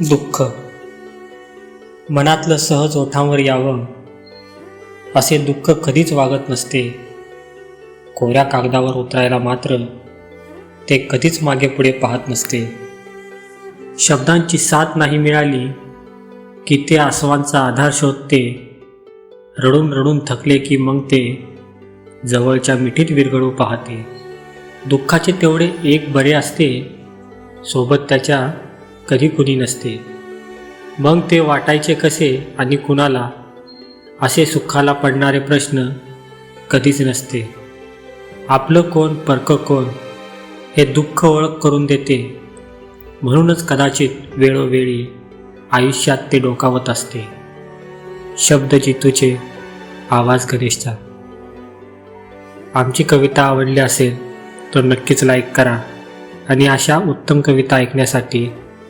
दुःख. मनातलं सहज ओठांवर यावं असे दुःख कधीच वागत नसते. कोऱ्या कागदावर उतरायला मात्र ते कधीच मागे पुढे पाहत नसते. शब्दांची साथ नाही मिळाली की ते आसवांचा आधार शोधते. रडून रडून थकले की मग ते जवळच्या मिठीत विरघळू पाहते. दुःखाचे तेवढे एक बरे असते सोबत त्याच्या कधी कुणी नसते. मग ते वाटायचे कसे आणि कुणाला? असे सुखाला पडणारे प्रश्न कधीच नसते. आपलं कोण परक कोण हे दुःख ओळख करून देते. म्हणूनच कदाचित वेळोवेळी आयुष्यात ते डोकावत असते. शब्द जितूचे आवाज गणेशचा. आमची कविता आवडली असेल तर नक्कीच लाईक करा. आणि अशा उत्तम कविता ऐकण्यासाठी